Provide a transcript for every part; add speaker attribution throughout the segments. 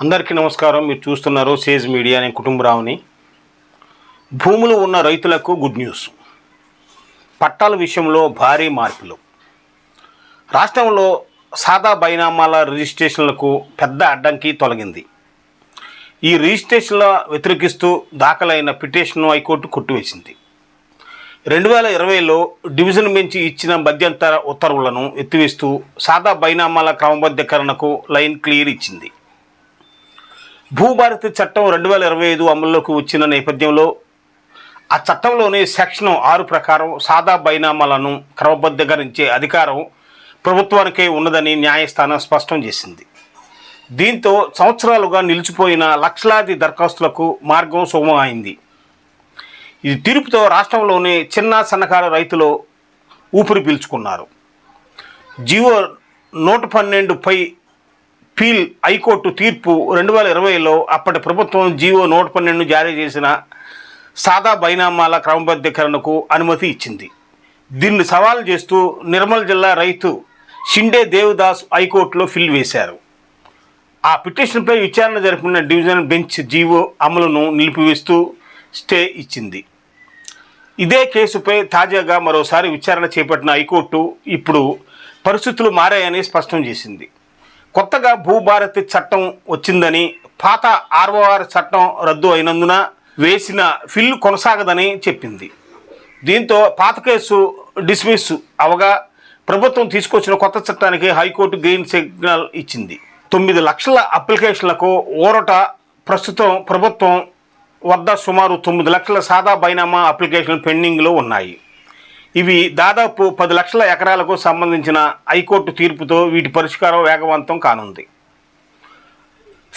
Speaker 1: అందరికీ నమస్కారం. మీరు చూస్తున్నారు సేజ్ మీడియా. నేను కుటుంబరావుని. భూములు ఉన్న రైతులకు గుడ్ న్యూస్. పట్టాల విషయంలో భారీ మార్పులు. రాష్ట్రంలో సాదా బైనామాల రిజిస్ట్రేషన్లకు పెద్ద అడ్డంకి తొలగింది. ఈ రిజిస్ట్రేషన్ల వ్యతిరేకిస్తూ దాఖలైన పిటిషన్ను హైకోర్టు కొట్టివేసింది. రెండు వేల ఇరవైలో డివిజన్ బెంచ్ ఇచ్చిన మధ్యంతర ఉత్తర్వులను ఎత్తివేస్తూ సాదా బైనామాల క్రమబద్ధీకరణకు లైన్ క్లియర్ ఇచ్చింది. భూభారతి చట్టం రెండు వేల ఇరవై ఐదు అమల్లోకి వచ్చిన నేపథ్యంలో ఆ చట్టంలోని సెక్షన్ ఆరు ప్రకారం సాదా బైనామాలను క్రమబద్ధీకరించే అధికారం ప్రభుత్వానికే ఉన్నదని న్యాయస్థానం స్పష్టం చేసింది. దీంతో సంవత్సరాలుగా నిలిచిపోయిన లక్షలాది దరఖాస్తులకు మార్గం సుగమమైంది ఇది తీర్పుతో రాష్ట్రంలోని చిన్న సన్నకారు రైతులు ఊపిరి పీల్చుకున్నారు. జియో నూట పన్నెండుపై పీల్ హైకోర్టు తీర్పు రెండు వేల ఇరవైలో అప్పటి ప్రభుత్వం జీవో నూట పన్నెండు జారీ చేసిన సాదా బైనామాల క్రమబద్ధీకరణకు అనుమతి ఇచ్చింది. దీన్ని సవాల్ చేస్తూ నిర్మల్ జిల్లా రైతు షిండే దేవదాస్ హైకోర్టులో ఫిల్ వేశారు. ఆ పిటిషన్పై విచారణ జరిపిన డివిజన్ బెంచ్ జీవో అమలును నిలిపివేస్తూ స్టే ఇచ్చింది. ఇదే కేసుపై తాజాగా మరోసారి విచారణ చేపట్టిన హైకోర్టు ఇప్పుడు పరిస్థితులు మారాయని స్పష్టం చేసింది. కొత్తగా భూభారతి చట్టం వచ్చిందని పాత ఆర్ఓఆర్ చట్టం రద్దు అయినందున వేసిన ఫిల్ కొనసాగదని చెప్పింది. దీంతో పాత కేసు డిస్మిస్ అవగా ప్రభుత్వం తీసుకొచ్చిన కొత్త చట్టానికి హైకోర్టు గ్రీన్ సిగ్నల్ ఇచ్చింది. తొమ్మిది లక్షల అప్లికేషన్లకు ఊరట ప్రస్తుతం ప్రభుత్వం వద్ద సుమారు తొమ్మిది లక్షల సాదా బైనామా అప్లికేషన్లు పెండింగ్లో ఉన్నాయి. ఇవి దాదాపు పది లక్షల ఎకరాలకు సంబంధించిన హైకోర్టు తీర్పుతో వీటి పరిష్కారం వేగవంతం కానుంది.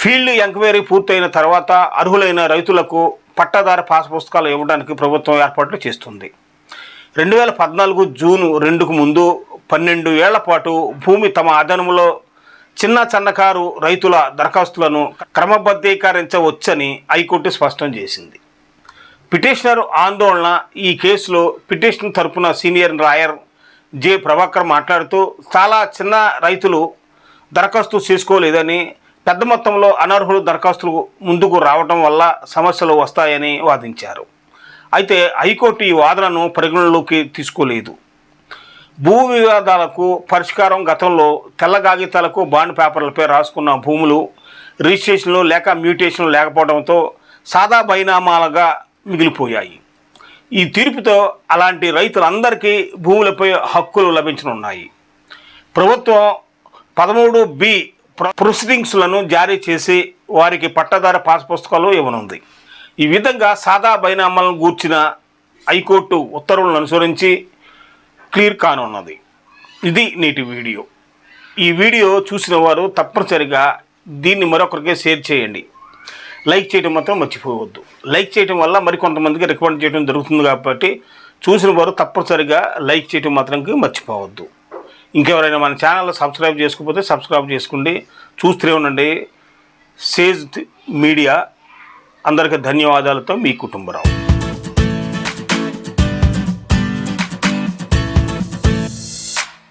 Speaker 1: ఫీల్డ్ ఎంక్వైరీ పూర్తయిన తర్వాత అర్హులైన రైతులకు పట్టాదార పాస్ పుస్తకాలు ఇవ్వడానికి ప్రభుత్వం ఏర్పాట్లు చేస్తుంది. రెండు వేల పద్నాలుగు జూన్ రెండుకు ముందు పన్నెండు ఏళ్ళ పాటు భూమి తమ ఆధీనంలో చిన్న చిన్నకారు రైతుల దరఖాస్తులను క్రమబద్ధీకరించవచ్చని హైకోర్టు స్పష్టం చేసింది. పిటిషనర్ ఆందోళన ఈ కేసులో పిటిషన్ తరపున సీనియర్ లాయర్ జె ప్రభాకర్ మాట్లాడుతూ చాలా చిన్న రైతులు దరఖాస్తు చేసుకోలేదని పెద్ద మొత్తంలో అనర్హులు దరఖాస్తులు ముందుకు రావడం వల్ల సమస్యలు వస్తాయని వాదించారు. అయితే హైకోర్టు ఈ వాదనను పరిగణలోకి తీసుకోలేదు. భూ వివాదాలకు పరిష్కారం గతంలో తెల్ల కాగితాలకు బాండ్ పేపర్లపై రాసుకున్న భూములు రిజిస్ట్రేషన్లు లేక మ్యూటేషన్లు లేకపోవడంతో సాదా బైనామాలుగా మిగిలిపోయాయి. ఈ తీర్పుతో అలాంటి రైతులందరికీ భూములపై హక్కులు లభించనున్నాయి. ప్రభుత్వం పదమూడు బి ప్రొసీడింగ్స్లను జారీ చేసి వారికి పట్టదార పాస్ పుస్తకాలు ఇవ్వనుంది. ఈ విధంగా సాదా బైనామాలను గూర్చిన హైకోర్టు ఉత్తర్వులను అనుసరించి క్లియర్ కానున్నది. ఇది నేటి వీడియో. ఈ వీడియో చూసిన వారు తప్పనిసరిగా దీన్ని మరొకరికి షేర్ చేయండి. లైక్ చేయడం మాత్రం మర్చిపోవద్దు. లైక్ చేయడం వల్ల మరికొంతమందికి రికమెండ్ చేయడం జరుగుతుంది కాబట్టి చూసిన వారు తప్పనిసరిగా లైక్ చేయడం మాత్రం మర్చిపోవద్దు. ఇంకెవరైనా మన ఛానల్ సబ్స్క్రైబ్ చేసుకోకపోతే సబ్స్క్రైబ్ చేసుకోండి. చూస్తూనే ఉండండి. Sage media. అందరికీ ధన్యవాదాలతో మీ కుటుంబరావు.